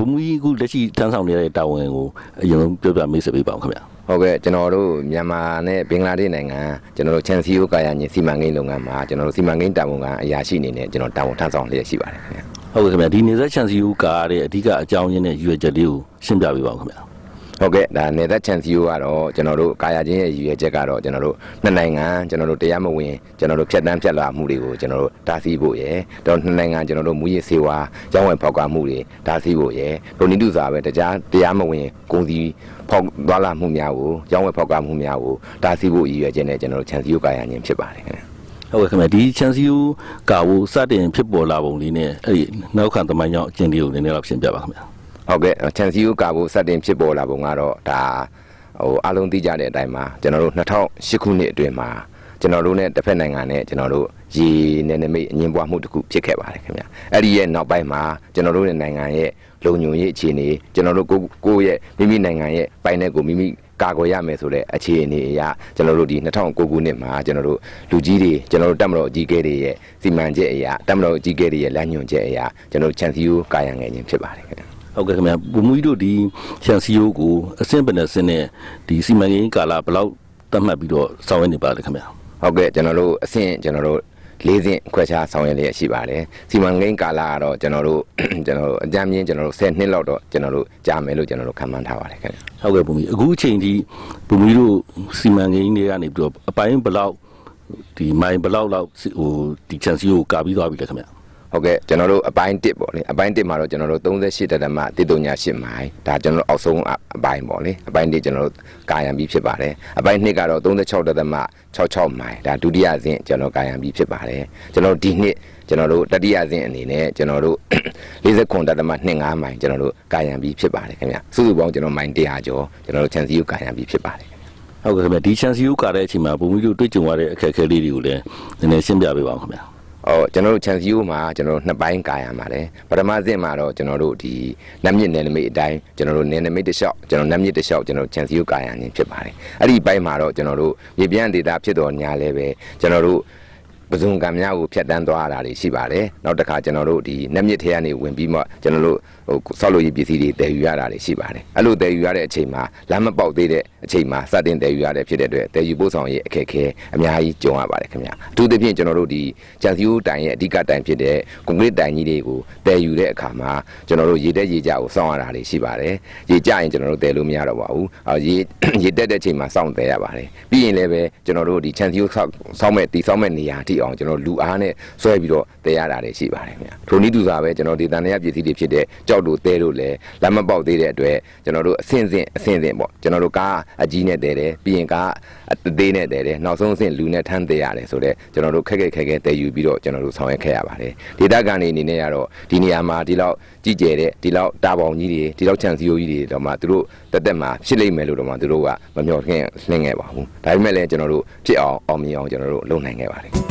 ဘုံမူကြီးအခုလက်ရှိတန်းဆောင်နေတဲ့တာဝန်ကိုအရင်ဆုံးပြောပြမိတ်ဆက်ပေးပါဦးခင်ဗျာဟုတ်ကဲ့ကျွန်တော်တို့မြန်မာနဲ့ဘင်္ဂလားဒေ့ရှ်နိုင်ငံကျွန်တော်တို့ချန်စီယိုကာယာညင်စီမံကိန်းလုပ်ငန်းမှာကျွန်တော်တို့စီမံကိန်းတာဝန်ခံအရာရှိအနေနဲ့ကျွန်တော်တာဝန်ထမ်းဆောင်လျက်ရှိပါတယ်ခင်ဗျာဟုတ်ကဲ့ခင်ဗျာဒီနေဆက်ချန်စီယူကားတဲ့ အဓိကအကြောင်းရင်းနဲ့ရွေချက်လေးကိုရှင်းပြပေးပါဦးခင်ဗျာ ဟုတ်ကဲ့ဒါနေသက်ချန်စီယိုကတော့ကျွန်တော်တို့ကာယာချင်းရဲ့ရည်ရွယ်ချက်ကတော့ကျွန်တော်တို့နှစ်နိုင်ငံကျွန်တော်တို့တရားမဝင်ကျွန်တော်တို့ဖြတ်တန်းဖြတ်လာမှုတွေကိုကျွန်တော်တို့တားဆီးဖို့ရယ်တော့နှစ်နိုင်ငံကျွန်တော်တို့မူရစ်စေဝါရောင်းဝယ်ဖောက်ကားမှုတွေတားဆီးဖို့ရယ်ဒိုနီတုစာပဲတရားတရားမဝင်ကုန်စည်ဖောက်သွားလာမှုများကိုရောင်းဝယ်ဖောက်ကားမှုများကိုတားဆီးဖို့ရည်ရွယ်ချက်နဲ့ကျွန်တော်တို့ချန်စီယိုကာယာချင်းဖြစ်ပါတယ်ခင်ဗျာဟုတ်ကဲ့ခင်ဗျာဒီချန်စီယူကာကိုစတင်ဖြစ်ပေါ်လာပုံလေးနဲ့အဲ့ဒီနောက်ခံသမိုင်းကြောင့်အကျဉ်းလေးကိုနည်းနည်းတော့ရှင်းပြပါခင်ဗျာ ဟုတ်ကဲ့ချန်စီယိုကာဖို့စတင်ဖြစ်ပေါ်လာပုံကတော့ဒါဟိုအလုံးသိကြတဲ့အတိုင်းမှာကျွန်တော်တို့2008ခုနှစ်အတွင်းမှာကျွန်တော်တို့ ਨੇ တစ်ဖက်နိုင်ငံနဲ့ကျွန်တော်တို့ရေနယ်နိမိတ်အငင်းပွားမှုတစ်ခုဖြစ်ခဲ့ပါတယ်ခင်ဗျအဲ့ဒီရဲ့နောက်ပိုင်းမှာကျွန်တော်တို့ရဲ့နိုင်ငံရဲ့လုံခြုံရေးအခြေအနေကျွန်တော်တို့ကိုကိုယ့်ရဲ့မိမိနိုင်ငံရဲ့ပိုင်တဲ့ကိုမိမိကာကွယ်ရမယ်ဆိုတဲ့အခြေအနေအရာကျွန်တော်တို့ဒီ2009ခုနှစ်မှာကျွန်တော်တို့လူကြီးတွေကျွန်တော်တို့တက်မတော်အကြီးအကဲတွေရဲ့စီမံချက်အရာတက်မတော်အကြီးအကဲတွေရဲ့လမ်းညွှန်ချက်အရာကျွန်တော်တို့ချန်စီယိုကာယံငယ်ခြင်းဖြစ်ပါတယ်ခင်ဗျ ဟုတ်ကဲ့ခင်ဗျာဘုံမူကြီးတို့ဒီချန်စီယူကိုအဆင့်ပင်နဲ့ဆင်းနဲ့ဒီစီမံကိန်းကာလဘယ်လောက်သတ်မှတ်ပြီးတော့ဆောင်ရွက်နေပါလဲခင်ဗျာဟုတ်ကဲ့ကျွန်တော်တို့အဆင့်ကျွန်တော်တို့လေးဆင့်ခွဲခြားဆောင်ရွက်လျက်ရှိပါတယ်စီမံကိန်းကာလကတော့ကျွန်တော်တို့ကျွန်တော်တို့အကြမ်းမြင့်ကျွန်တော်တို့10နှစ်လောက်တော့ကျွန်တော်တို့ကြာမယ်လို့ကျွန်တော်တို့ခံမှန်းထားပါတယ်ခင်ဗျဟုတ်ကဲ့ဘုံမူကြီးအခုအချိန်ထိဘုံမူကြီးတို့စီမံကိန်းတွေကနေပြီးတော့အပိုင်းဘယ်လောက်ဒီမိုင်ဘယ်လောက်လောက်ဟိုဒီချန်စီယူကိုကာပြီးသွားပြီလဲခင်ဗျာ ဟုတ်ကဲ့ကျွန်တော်တို့အပိုင်း1ပေါ့လေအပိုင်း1မှာတော့ကျွန်တော်တို့38တဒမ138မိုင်ဒါကျွန်တော်တို့အောက်ဆုံးအပိုင်းပေါ့လေအပိုင်း1ကျွန်တော်တို့ကာယံပြီးဖြစ်ပါတယ်အပိုင်း2ကတော့36တဒမ66မိုင်ဒါဒုတိယဆင့်ကျွန်တော်ကာယံပြီးဖြစ်ပါတယ်ကျွန်တော်ဒီနှစ်ကျွန်တော်တို့တတိယဆင့်အနေနဲ့ကျွန်တော်တို့49တဒမ25မိုင်ကျွန်တော်တို့ကာယံပြီးဖြစ်ပါတယ်ခင်ဗျစုစုပေါင်းကျွန်တော်မိုင်100ကျော်ကျွန်တော်တို့ချန်စီယူကာယံပြီးဖြစ်ပါတယ်ဟုတ်ကဲ့ခင်ဗျာဒီချန်စီယူကာတဲ့အချိန်မှာဘုံမူကြီးတို့တွေ့ကြုံရတဲ့အခက်အခဲလေးတွေကိုလည်းနည်းနည်းရှင်းပြပေးပါဦးခင်ဗျာ ဟောကျွန်တော်တို့ chance view မှာကျွန်တော်တို့နှစ်ပိုင်းကာရံပါတယ်ပထမဆင့်မှာတော့ကျွန်တော်တို့ဒီနတ်မြင့်နယ်နိမိတ်အတိုင်းကျွန်တော်တို့နယ်နိမိတ်တစ်လျှောက်ကျွန်တော်နတ်မြင့်တစ်လျှောက်ကျွန်တော် chance view ကာရံခြင်းဖြစ်ပါတယ်အဲ့ဒီဘက်မှာတော့ကျွန်တော်တို့မြေပြန့်ဒေတာဖြစ်တော်ညာလဲပဲကျွန်တော်တို့ ပဇွန်ကံများကိုဖြတ်တန်းသွားရတာတွေရှိပါတယ်နောက်တစ်ခါကျွန်တော်တို့ဒီနက်မြစ်ထဲကနေဝင်ပြီးမှကျွန်တော်တို့ဟိုဆောက်လုပ်ရေးပစ္စည်းတွေတည်ယူရတာတွေရှိပါတယ်အဲ့လိုတည်ယူရတဲ့အချိန်မှာလမ်းမပေါက်သေးတဲ့အချိန်မှာစတင်တည်ယူရတဲ့ဖြစ်တဲ့အတွက်တည်ယူပို့ဆောင်ရေးအခက်အခဲအများကြီးကြုံရပါတယ်ခင်ဗျာအထူးသဖြင့်ကျွန်တော်တို့ဒီဂျန်စီယိုတိုင်ရဲ့အဓိကတိုင်ဖြစ်တဲ့ကွန်ကရစ်တိုင်ကြီးတွေကိုတည်ယူတဲ့အခါမှာကျွန်တော်တို့ရေတက်ရေကြကိုစောင့်ရတာတွေရှိပါတယ်ရေကြရင်ကျွန်တော်တို့တည်လို့မရတော့ပါဘူးအော်ရေရေတက်တဲ့အချိန်မှာစောင့်တည်ရပါတယ်ပြီးရင်လည်းပဲကျွန်တော်တို့ဒီချန်စီယိုဆောက်ဆောက်မဲ့တီဆောက်မဲ့နေရာအထိအောင်ကျွန်တော်လူအားနဲ့ဆွဲပြီးတော့တည်ရတာတွေရှိပါတယ်ခင်ဗျာထိုနည်းတူစွာပဲကျွန်တော်ဒီတန်ရပစ္စည်းတွေဖြစ်တဲ့ကြောက်တို့တဲတို့လည်းလမ်းမပေါက်သေးတဲ့အတွက်ကျွန်တော်တို့အဆင့်ဆင့်အဆင့်ဆင့်ပေါ့ကျွန်တော်တို့ကားအကြီးနဲ့တည်တယ်ပြီးရင်ကားအသေးနဲ့တည်တယ်နောက်ဆုံးအဆင့်လူနဲ့ထမ်းတည်ရတယ်ဆိုတော့ကျွန်တော်တို့ခက်ခက်ခဲခဲတည်ယူပြီးတော့ကျွန်တော်တို့ဆောင်ရွက်ခဲ့ရပါတယ်ဒေတာကန်နေအနေနဲ့ကတော့ဒီနေရာမှာဒီလောက်ကြီးကျယ်တဲ့ဒီလောက်တာပေါင်ကြီးတွေဒီလောက်ချန်စီယိုကြီးတွေတော့မှသူတို့တက်တက်မှာဖြစ်လိမ့်မယ်လို့တော့မှသူတို့ကမမျှော်လင့်လင့်ခဲ့ပါဘူးဒါပေမဲ့လည်းကျွန်တော်တို့ဖြစ်အောင်အောင်မြင်အောင်ကျွန်တော်တို့လုပ်နိုင်ခဲ့ပါတယ်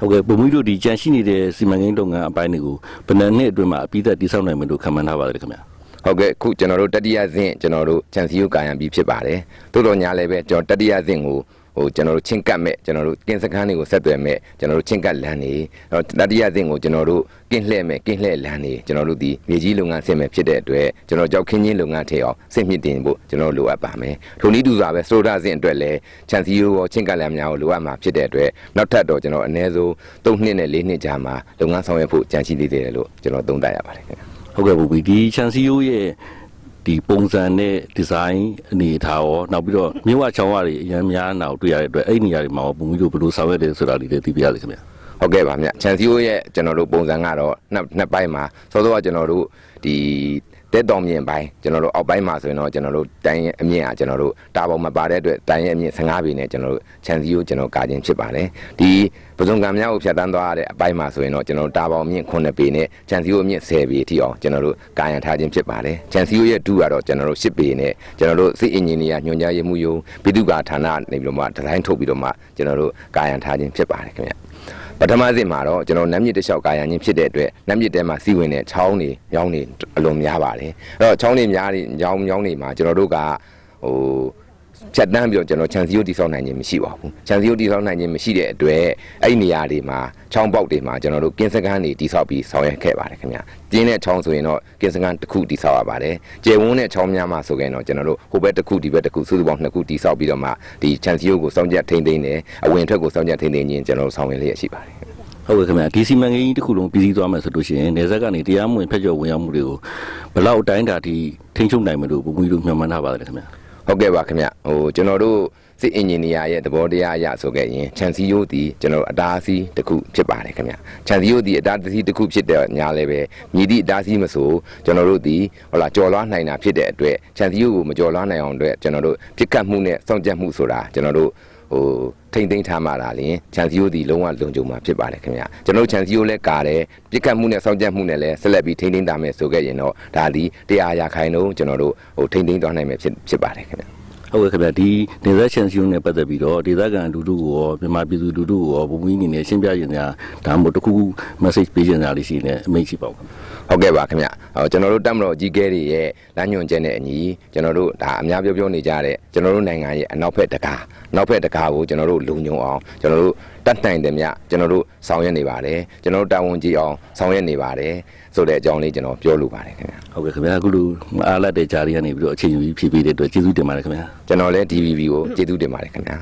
ဟုတ်ကဲ့ဘုံမူကြီးတို့ဒီကြန့်ရှိနေတဲ့စီမံကိန်းလုပ်ငန်းအပိုင်းတွေကိုဘယ်နှစ်နှစ်အတွင်းမှာအပြီးသက်တည်ဆောက်နိုင်မယ်လို့ခန့်မှန်းထားပါလဲခင်ဗျာဟုတ်ကဲ့ခုကျွန်တော်တို့တတိယဆင့်ကျွန်တော်တို့ချန်စီယိုကာယံပြီးဖြစ်ပါတယ်တိုးတော်ညာလည်းပဲကျွန်တော်တတိယဆင့်ကို ဟိုကျွန်တော်တို့ချင်းကပ်မဲ့ကျွန်တော်တို့ကင်းစခန်းတွေကိုဆက်သွယ်မဲ့ကျွန်တော်တို့ချင်းကပ်လမ်းတွေတော့တတိယဆင့်ကိုကျွန်တော်တို့ကင်းလှဲ့မဲ့ကင်းလှဲ့လမ်းတွေကျွန်တော်တို့ဒီမြေကြီးလုပ်ငန်းဆင့်မဲ့ဖြစ်တဲ့အတွက်ကျွန်တော်ကြောက်ခင်းချင်းလုပ်ငန်းထဲအောင်ဆင့်မြင့်တင်ဖို့ကျွန်တော်လိုအပ်ပါမယ်ထိုနည်းတူစွာပဲစတိုဒါဆင့်အတွက်လည်းချန်စီယိုရောချင်းကပ်လမ်းများကိုလိုအပ်မှာဖြစ်တဲ့အတွက်နောက်ထပ်တော့ကျွန်တော်အနည်းဆုံး3နှစ်နဲ့4နှစ်ကြာမှာလုပ်ငန်းဆောင်ရွက်ဖို့ကြံရှိသေးတယ်လို့ကျွန်တော်သုံးသပ်ရပါတယ်ခင်ဗျဟုတ်ကဲ့ဘုံမူကြီးဒီချန်စီယိုရဲ့ ဒီပုံစံနဲ့ဒီဇိုင်းအနေထားရောနောက်ပြီးတော့မြို့ဝချောင်းဝတွေအများများနာကိုတွေ့ရတဲ့အတွက်အဲ့ဒီနေရာတွေမှာဘုံမူကြီးတို့ဘယ်လိုဆောင်ရွက်တယ်ဆိုတာလေးလည်းသိပြရလိမ့်ခင်ဗျာဟုတ်ကဲ့ပါဗျချန်စီယိုရဲ့ကျွန်တော်တို့ပုံစံကတော့နှစ်နှစ်ပိုင်းမှာစောစောကကျွန်တော်တို့ဒီ တက်တော်မြင့်ပိုင်းကျွန်တော်တို့အောက်ပိုင်းမှာဆိုရင်တော့ကျွန်တော်တို့တိုင်းရဲ့အမြင့်အားကျွန်တော်တို့တာပေါ်မပါတဲ့အတွက်တိုင်းရဲ့အမြင့်15ပေနဲ့ကျွန်တော်တို့ချန်စီယိုကျွန်တော်ကာခြင်းဖြစ်ပါတယ်ဒီပဇွန်ကံများကိုဖြတ်တန်းသွားရတဲ့အပိုင်းမှာဆိုရင်တော့ကျွန်တော်တို့တာပေါ်မြင့်9ပေနဲ့ချန်စီယိုအမြင့်10ပေအထိအောင်ကျွန်တော်တို့ကာယံထားခြင်းဖြစ်ပါတယ်ချန်စီယိုရဲ့ဒူကတော့ကျွန်တော်တို့10ပေနဲ့ကျွန်တော်တို့စစ်အင်ဂျင်နီယာညွှန်ကြားရေးမှူးယုံဘိတုကာဌာနနေပြီးတော့မှဒီဇိုင်းထုတ်ပြီးတော့မှကျွန်တော်တို့ကာယံထားခြင်းဖြစ်ပါတယ်ခင်ဗျ ပထမစစ်မှာတော့ကျွန်တော်နမ်းမြစ်တစ်လျှောက်ကာယံချင်းဖြစ်တဲ့အတွက်နမ်းမြစ်ထဲမှာစီဝင်တဲ့ချောင်းတွေမြောင်းတွေအလွန်များပါတယ်အဲ့တော့ချောင်းတွေများတွေမြောင်းမြောင်းတွေမှာကျွန်တော်တို့ကဟို ဖြတ်တန်းပြီးတော့ကျွန်တော်ခြံစည်းရိုးတိဆောက်နိုင်ခြင်းမရှိပါဘူးခြံစည်းရိုးတိဆောက်နိုင်ခြင်းမရှိတဲ့အတွက်အဲ့ဒီနေရာတွေမှာချောင်းပေါက်တွေမှာကျွန်တော်တို့ကင်းစကန်တွေတိဆောက်ပြီးဆောင်ရွက်ခဲ့ပါတယ်ခင်ဗျကျင်းတဲ့ချောင်းဆိုရင်တော့ကင်းစကန်တစ်ခုတိဆောက်ရပါတယ်ကျယ်ဝန်းတဲ့ချောင်းများမှာဆိုရင်တော့ကျွန်တော်တို့ဟိုဘက်တစ်ခုဒီဘက်တစ်ခုစုစုပေါင်းနှစ်ခုတိဆောက်ပြီးတော့မှဒီခြံစည်းရိုးကိုစောင့်ကြပ်ထိန်းသိမ်းတယ်အဝင်ထွက်ကိုစောင့်ကြပ်ထိန်းသိမ်းခြင်းကျွန်တော်တို့ဆောင်ရွက်လျက်ရှိပါတယ်ဟုတ်ကဲ့ခင်ဗျာဒီစီမံကိန်းကြီးတစ်ခုလုံးပြီးစီးသွားမယ်ဆိုလို့ရှိရင်နေဆက်ကနေတရားမဝင်ဖက်ကျော်ဝင်ရောက်မှုတွေကိုဘယ်လောက်အတိုင်းအတာထိထိန်းချုပ်နိုင်မလို့ဘုံကြီးတို့မျှော်မှန်းထားပါတယ်ခင်ဗျာ ဟုတ်ကဲ့ပါခင်ဗျဟိုကျွန်တော်တို့စစ်အင်ဂျင်နီယာရဲ့သဘောတရားအရဆိုခဲ့ရင်ခြံစည်းရိုးဒီကျွန်တော်တို့အတားအဆီးတစ်ခုဖြစ်ပါတယ်ခင်ဗျခြံစည်းရိုးဒီအတားအဆီးတစ်ခုဖြစ်တဲ့ညာလည်းပဲမြည်သည့်အတားအဆီးမဆိုကျွန်တော်တို့ဒီဟိုလာကြော်လွှားနိုင်တာဖြစ်တဲ့အတွက်ခြံစည်းရိုးကိုမကြော်လွှားနိုင်အောင်အတွက်ကျွန်တော်တို့ပြစ်ကတ်မှုနဲ့စောင့်ကြပ်မှုဆိုတာကျွန်တော်တို့ ဟိုထိမ့်သိမ်းထားမှလာရင်ခြံစည်းရိုးဒီလုံးဝလုံခြုံမှာဖြစ်ပါတယ်ခင်ဗျကျွန်တော်တို့ခြံစည်းရိုးလည်းကာတယ်ပြစ်ကတ်မှုနဲ့စောင့်ကြပ်မှုနဲ့လည်းဆက်လက်ပြီးထိမ့်သိမ်းထားမယ်ဆိုခဲ့ရင်တော့ဒါဒီတရားရာခိုင်နှုန်းကျွန်တော်တို့ဟိုထိမ့်သိမ်းသွားနိုင်မယ်ဖြစ်ဖြစ်ပါတယ်ခင်ဗျ ဟုတ်ကဲ့ခင်ဗျာဒီနေဆက်ချန်စီယုံနဲ့ပတ်သက်ပြီးတော့ဒေသခံလူထုကိုရောမြန်မာပြည်သူလူထုကိုရောဘုံကြီးအနေနဲ့ရှင်းပြရင်များဒါမှမဟုတ်တစ်ခုခု message ပေးချင်တာလေးရှိနေအမိန့်ရှိပါဦးခင်ဗျာဟုတ်ကဲ့ပါခင်ဗျဟောကျွန်တော်တို့တက်မတော်အကြီးကဲတွေရဲ့လမ်းညွှန်ချက်နဲ့အညီကျွန်တော်တို့ဒါအများပြောပြောနေကြတဲ့ကျွန်တော်တို့နိုင်ငံရဲ့အနောက်ဘက်တကားနောက်ဘက်တကားကိုကျွန်တော်တို့လုံညုံအောင်ကျွန်တော်တို့တတ်နိုင်တယ်မြကျွန်တော်တို့ဆောင်ရွက်နေပါတယ်ကျွန်တော်တို့တာဝန်ကြီးအောင်ဆောင်ရွက်နေပါတယ် ဆိုတဲ့အကြောင်းလေးကျွန်တော်ပြောလိုပါတယ်ခင်ဗျဟုတ်ကဲ့ခင်ဗျာအခုလိုအားလက်တဲ့ဂျာရီကနေပြီးတော့အချိန်ယူပြီးဖြည့်ပေးတဲ့အတွက်ကျေးဇူးတင်ပါတယ်ခင်ဗျာကျွန်တော်လည်း DVB ကိုကျေးဇူးတင်ပါတယ်ခင်ဗျ